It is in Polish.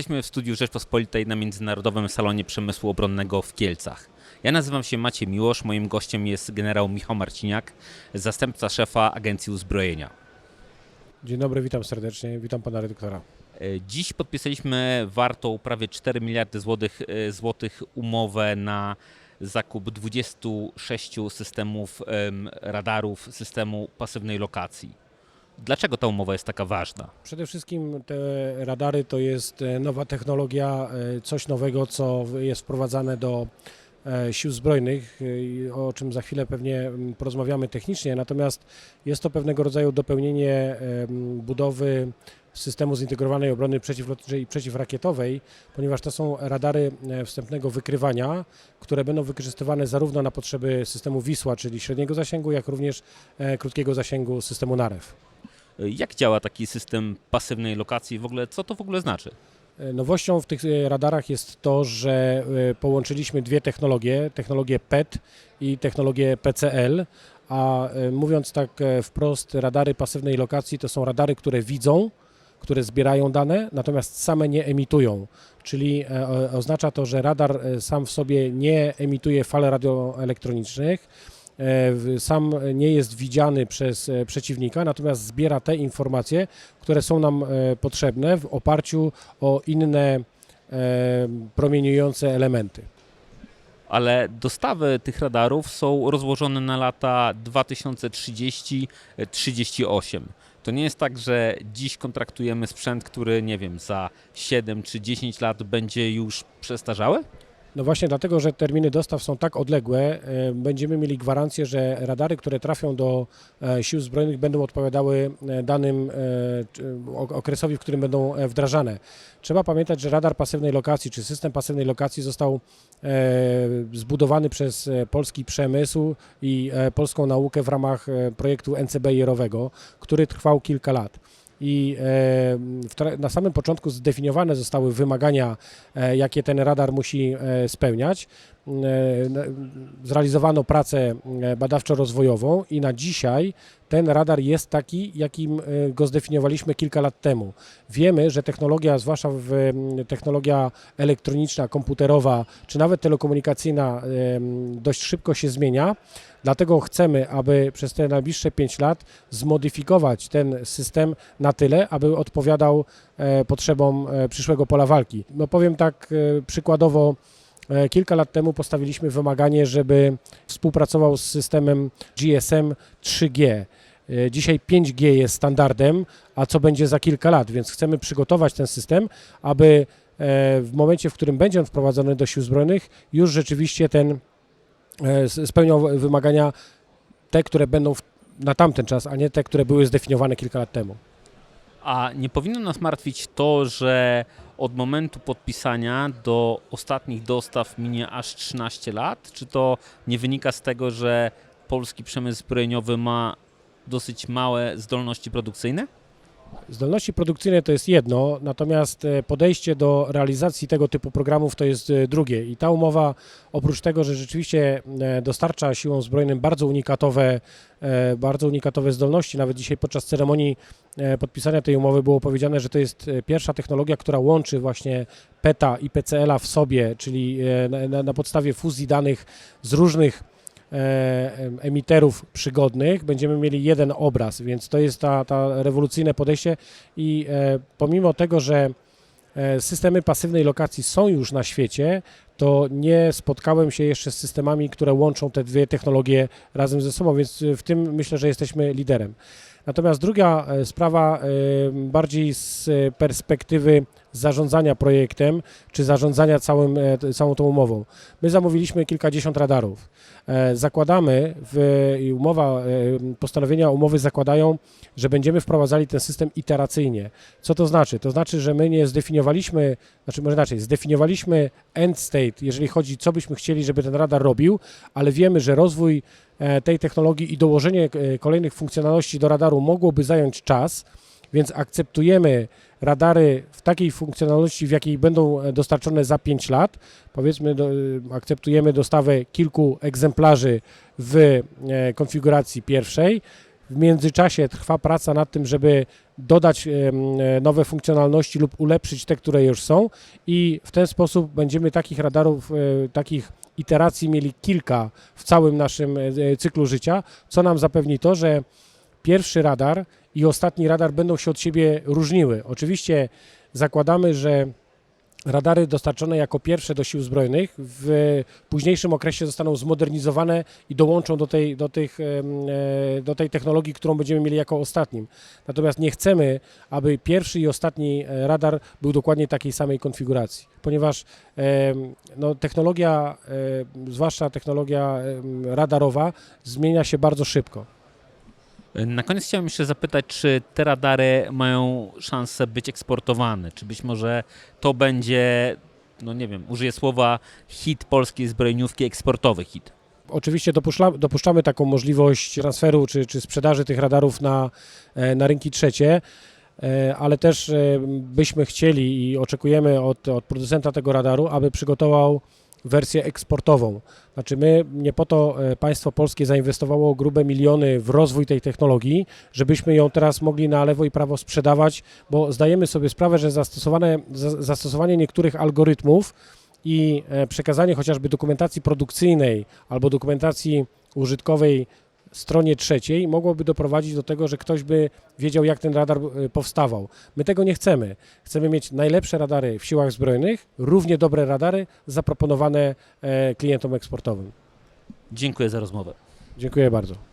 Jesteśmy w studiu Rzeczpospolitej na Międzynarodowym Salonie Przemysłu Obronnego w Kielcach. Ja nazywam się Maciej Miłosz, moim gościem jest generał Michał Marciniak, zastępca szefa Agencji Uzbrojenia. Dzień dobry, witam serdecznie, witam pana redaktora. E, Dziś podpisaliśmy wartą prawie 4 miliardy złotych, e, złotych umowę na zakup 26 systemów em, radarów systemu pasywnej lokacji. Dlaczego ta umowa jest taka ważna? Przede wszystkim te radary to jest e, nowa technologia, e, coś nowego, co jest wprowadzane do e, sił zbrojnych, o czym za chwilę pewnie mm, porozmawiamy technicznie, natomiast jest to pewnego rodzaju dopełnienie budowy systemu zintegrowanej obrony przeciwlotniczej i przeciwrakietowej, ponieważ to są radary wstępnego wykrywania, które będą wykorzystywane zarówno na potrzeby systemu Wisła, czyli średniego zasięgu, jak również krótkiego zasięgu systemu NAREW. Jak działa taki system pasywnej lokacji? W ogóle co to w ogóle znaczy? E, Nowością w tych e, radarach jest to, że e, połączyliśmy dwie technologie, technologię PET i technologię PCL, a mówiąc tak wprost, radary pasywnej lokacji to są radary, które widzą, które zbierają dane, natomiast same nie emitują. Czyli oznacza to, że radar sam w sobie nie emituje fal radioelektronicznych, sam nie jest widziany przez e, przeciwnika, natomiast zbiera te informacje, które są nam e, potrzebne w oparciu o inne e, promieniujące elementy. ale dostawy tych radarów są rozłożone na lata 2030-38. To nie jest tak, że dziś kontraktujemy sprzęt, który, nie wiem, za 7 czy 10 lat będzie już przestarzały? No właśnie dlatego, że terminy dostaw są tak odległe, e, będziemy mieli gwarancję, że radary, które trafią do e, sił zbrojnych będą odpowiadały e, danym okresowi, w którym będą wdrażane. Trzeba pamiętać, że radar pasywnej lokacji czy system pasywnej lokacji został zbudowany przez polski przemysł i polską naukę w ramach projektu NCBR-owego, który trwał kilka lat. I na samym początku zdefiniowane zostały wymagania, e, jakie ten radar musi e, spełniać. E, Zrealizowano pracę e, badawczo-rozwojową i na dzisiaj ten radar jest taki, jakim e, go zdefiniowaliśmy kilka lat temu. Wiemy, że technologia, zwłaszcza w, technologia elektroniczna, komputerowa czy nawet telekomunikacyjna dość szybko się zmienia. Dlatego chcemy, aby przez te najbliższe 5 lat zmodyfikować ten system na tyle, aby odpowiadał potrzebom przyszłego pola walki. No powiem tak przykładowo, kilka lat temu postawiliśmy wymaganie, żeby współpracował z systemem GSM 3G. E, Dzisiaj 5G jest standardem, a co będzie za kilka lat, więc chcemy przygotować ten system, aby e, w momencie, w którym będzie on wprowadzony do sił zbrojnych, już rzeczywiście ten e, spełniał wymagania te, które będą na tamten czas, a nie te, które były zdefiniowane kilka lat temu. A nie powinno nas martwić to, że od momentu podpisania do ostatnich dostaw minie aż 13 lat? Czy to nie wynika z tego, że polski przemysł zbrojeniowy ma dosyć małe zdolności produkcyjne? Zdolności produkcyjne to jest jedno, natomiast e, podejście do realizacji tego typu programów to jest e, drugie. I ta umowa, oprócz tego, że rzeczywiście e, dostarcza siłom zbrojnym bardzo unikatowe, bardzo unikatowe zdolności, nawet dzisiaj podczas ceremonii podpisania tej umowy było powiedziane, że to jest pierwsza technologia, która łączy właśnie PETA i PCL-a w sobie, czyli na, na, podstawie fuzji danych z różnych emiterów przygodnych, będziemy mieli jeden obraz, więc to jest ta, ta rewolucyjne podejście i e, pomimo tego, że e, systemy pasywnej lokacji są już na świecie, to nie spotkałem się jeszcze z systemami, które łączą te dwie technologie razem ze sobą, więc e, w tym myślę, że jesteśmy liderem. Natomiast druga e, sprawa, e, bardziej z e, perspektywy zarządzania projektem, czy zarządzania całym, e, całą tą umową. My zamówiliśmy kilkadziesiąt radarów. E, Zakładamy, w, umowa, e, postanowienia umowy zakładają, że będziemy wprowadzali ten system iteracyjnie. Co to znaczy? To znaczy, że my nie zdefiniowaliśmy, znaczy może inaczej, zdefiniowaliśmy end state, jeżeli chodzi, co byśmy chcieli, żeby ten radar robił, ale wiemy, że rozwój tej technologii i dołożenie kolejnych funkcjonalności do radaru mogłoby zająć czas, więc akceptujemy radary w takiej funkcjonalności, w jakiej będą e, dostarczone za 5 lat. Powiedzmy, do, e, akceptujemy dostawę kilku egzemplarzy w e, konfiguracji pierwszej. W międzyczasie trwa praca nad tym, żeby dodać nowe funkcjonalności lub ulepszyć te, które już są i w ten sposób będziemy takich radarów, takich iteracji mieli kilka w całym naszym cyklu życia, co nam zapewni to, że pierwszy radar i ostatni radar będą się od siebie różniły. Oczywiście zakładamy, że radary dostarczone jako pierwsze do sił zbrojnych w późniejszym okresie zostaną zmodernizowane i dołączą do tej, do, tych, e, do tej technologii, którą będziemy mieli jako ostatnim. Natomiast nie chcemy, aby pierwszy i ostatni e, radar był dokładnie takiej samej konfiguracji, ponieważ no, technologia, e, zwłaszcza technologia radarowa, zmienia się bardzo szybko. Na koniec chciałem jeszcze zapytać, czy te radary mają szansę być eksportowane? Czy być może to będzie, no nie wiem, użyję słowa hit polskiej zbrojeniówki, eksportowy hit? Oczywiście dopuszczamy, taką możliwość transferu czy, czy sprzedaży tych radarów na, e, na rynki trzecie, e, ale też e, byśmy chcieli i oczekujemy od, od producenta tego radaru, aby przygotował wersję eksportową. Znaczy my nie po to e, państwo polskie zainwestowało grube miliony w rozwój tej technologii, żebyśmy ją teraz mogli na lewo i prawo sprzedawać, bo zdajemy sobie sprawę, że zastosowane, za- zastosowanie niektórych algorytmów i e, przekazanie chociażby dokumentacji produkcyjnej albo dokumentacji użytkowej stronie trzeciej mogłoby doprowadzić do tego, że ktoś by wiedział, jak ten radar e, powstawał. My tego nie chcemy. Chcemy mieć najlepsze radary w siłach zbrojnych, równie dobre radary zaproponowane e, klientom eksportowym. Dziękuję za rozmowę. Dziękuję bardzo.